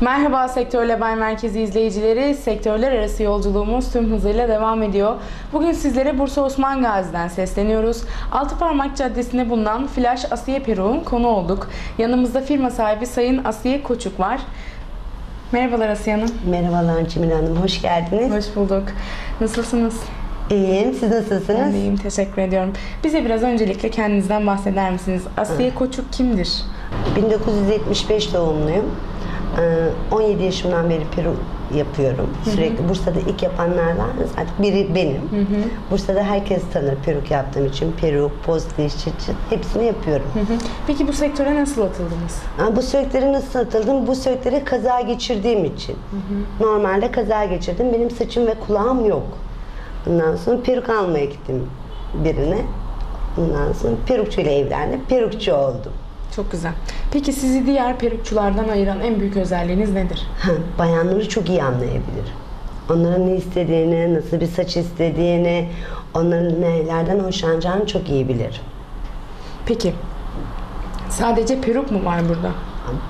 Merhaba Sektör Label Merkezi izleyicileri. Sektörler arası yolculuğumuz tüm hızıyla devam ediyor. Bugün sizlere Bursa Osman Gazi'den sesleniyoruz. Altıparmak Caddesi'nde bulunan Flash Asiye Peru'nun konu olduk. Yanımızda firma sahibi Sayın Asiye Koçuk var. Merhabalar Asiye Hanım. Merhabalar Cemil Hanım, hoş geldiniz. Hoş bulduk. Nasılsınız? İyiyim, siz Ben nasılsınız? de iyiyim, teşekkür ediyorum. Bize biraz öncelikle kendinizden bahseder misiniz? Asiye Koçuk kimdir? 1975 doğumluyum. Ee, 17 yaşımdan beri Peru yapıyorum. Sürekli Bursa'da ilk yapanlardan zaten biri benim. Bursa'da herkes tanır peruk yaptığım için. Peruk, çıt çıt hepsini yapıyorum. Hı hı. Peki bu sektöre nasıl atıldınız? Ama bu söğütleri nasıl atıldım? Bu söğütleri kaza geçirdiğim için. Normalde kaza geçirdim. Benim saçım ve kulağım yok. Ondan sonra peruk almaya gittim birine. Ondan sonra perukçuyla evlendim. Perukçu oldum. Çok güzel. Peki sizi diğer perukçulardan ayıran en büyük özelliğiniz nedir? Ha, bayanları çok iyi anlayabilir. Onların ne istediğini, nasıl bir saç istediğini, onların nelerden hoşlanacağını çok iyi bilir. Peki sadece peruk mu var burada?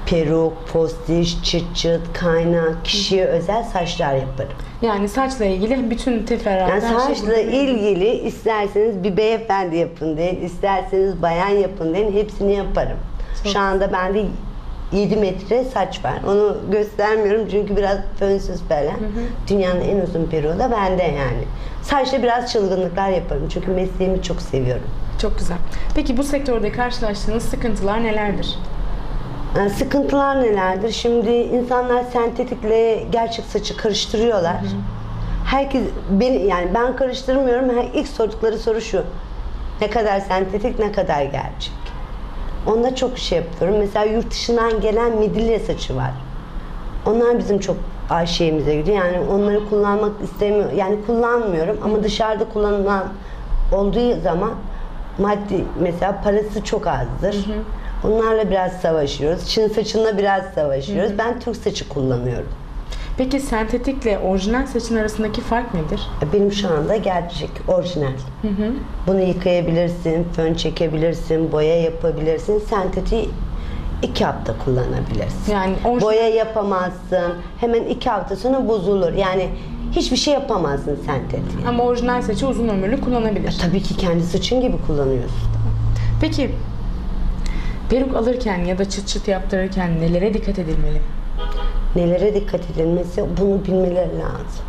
Peruk, postiş, çıt çıt, kaynak, kişiye özel saçlar yaparım. Yani saçla ilgili bütün teferruatlar. Yani şey saçla burada. ilgili isterseniz bir beyefendi yapın deyin, isterseniz bayan yapın deyin, hepsini yaparım. Çok Şu anda bende 7 metre saç var. Onu göstermiyorum çünkü biraz fönsüz falan. Dünyanın en uzun peruğu da bende yani. Saçta biraz çılgınlıklar yaparım çünkü mesleğimi çok seviyorum. Çok güzel. Peki bu sektörde karşılaştığınız sıkıntılar nelerdir? Yani sıkıntılar nelerdir? Şimdi insanlar sentetikle gerçek saçı karıştırıyorlar. Herkes beni yani ben karıştırmıyorum. Her ilk sordukları soru şu. Ne kadar sentetik, ne kadar gerçek. Onda çok şey yapıyorum. Mesela yurt dışından gelen midilya saçı var. Onlar bizim çok şeyimize gidiyor. Yani onları kullanmak istemiyor. Yani kullanmıyorum ama dışarıda kullanılan olduğu zaman maddi mesela parası çok azdır. Onlarla biraz savaşıyoruz. Çin saçınla biraz savaşıyoruz. Ben Türk saçı kullanıyorum. Peki sentetikle orijinal saçın arasındaki fark nedir? Benim şu anda gerçek, orijinal. Bunu yıkayabilirsin, fön çekebilirsin, boya yapabilirsin. Sentetiği iki hafta kullanabilirsin. Yani orijinal Boya yapamazsın. Hemen iki hafta sonra bozulur. Yani hiçbir şey yapamazsın sentetiği. ama orijinal saçı uzun ömürlü kullanabilir. Tabii ki kendi saçın gibi kullanıyorsun. Peki peruk alırken ya da çıt çıt yaptırırken nelere dikkat edilmeli? Nelere dikkat edilmesi bunu bilmeleri lazım.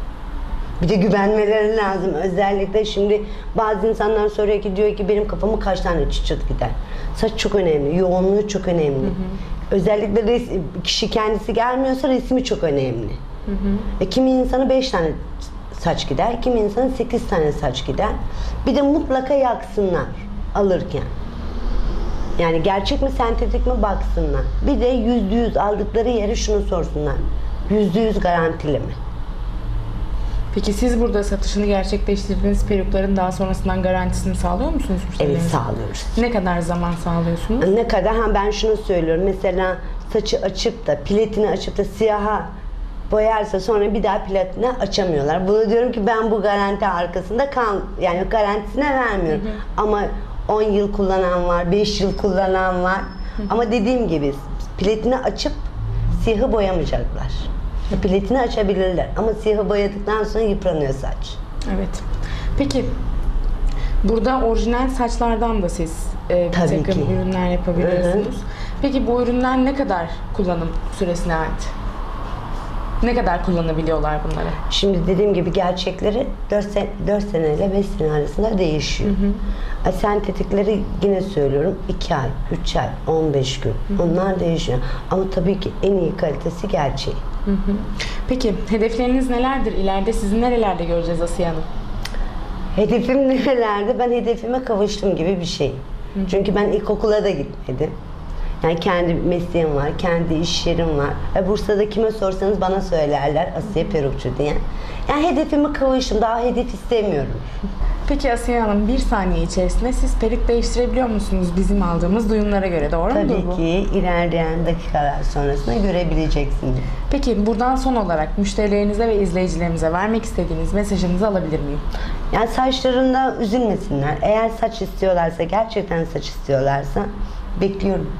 Bir de güvenmeleri lazım. Özellikle şimdi bazı insanlar soruyor ki diyor ki benim kafamı kaç tane çıt çıt gider. Saç çok önemli. Yoğunluğu çok önemli. Özellikle res- kişi kendisi gelmiyorsa resmi çok önemli. E, kimi insanı 5 tane saç gider, kimi insanı 8 tane saç gider. Bir de mutlaka yaksınlar alırken. Yani gerçek mi sentetik mi baksınlar. Bir de yüzde yüz aldıkları yere şunu sorsunlar. Yüzde yüz garantili mi? Peki siz burada satışını gerçekleştirdiğiniz perukların daha sonrasından garantisini sağlıyor musunuz Evet sağlıyoruz. Ne kadar zaman sağlıyorsunuz? Ne kadar ha ben şunu söylüyorum. Mesela saçı açıp da piletini açıp da siyaha boyarsa sonra bir daha platine açamıyorlar. Bunu diyorum ki ben bu garanti arkasında kal yani garantisine vermiyorum. Ama 10 yıl kullanan var, 5 yıl kullanan var. Ama dediğim gibi platini açıp siyahı boyamayacaklar. Platini açabilirler ama siyahı boyadıktan sonra yıpranıyor saç. Evet. Peki burada orijinal saçlardan da siz e, bir Tabii takım ki. ürünler yapabiliyorsunuz. Peki bu ürünler ne kadar kullanım süresine ait? Ne kadar kullanabiliyorlar bunları? Şimdi dediğim gibi gerçekleri 4, sen, 4 sene ile 5 sene arasında değişiyor. E, Sentetikleri yine söylüyorum 2 ay, 3 ay, 15 gün. Onlar değişiyor. Ama tabii ki en iyi kalitesi gerçeği. Peki hedefleriniz nelerdir? İleride sizi nerelerde göreceğiz Asiye Hanım? Hedefim nerelerde? Ben hedefime kavuştum gibi bir şey. Çünkü ben ilkokula da gitmedim. Yani kendi mesleğim var, kendi iş yerim var. E Bursa'da kime sorsanız bana söylerler Asiye Perukçu diye. Yani hedefime kavuştum. Daha hedef istemiyorum. Peki Asiye Hanım bir saniye içerisinde siz peruk değiştirebiliyor musunuz bizim aldığımız duyumlara göre doğru mudur Tabii bu? ki ilerleyen dakikalar sonrasında görebileceksiniz. Peki buradan son olarak müşterilerinize ve izleyicilerimize vermek istediğiniz mesajınızı alabilir miyim? Yani saçlarında üzülmesinler. Eğer saç istiyorlarsa, gerçekten saç istiyorlarsa bekliyorum.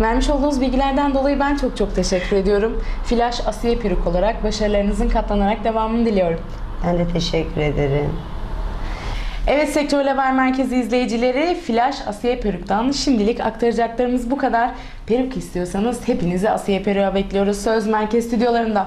Vermiş olduğunuz bilgilerden dolayı ben çok çok teşekkür ediyorum. Flash Asiye Peruk olarak başarılarınızın katlanarak devamını diliyorum. Ben de teşekkür ederim. Evet Sektör Haber Merkezi izleyicileri Flash Asiye Peruk'tan şimdilik aktaracaklarımız bu kadar. Peruk istiyorsanız hepinizi Asiye Peruk'a bekliyoruz Söz Merkez stüdyolarında.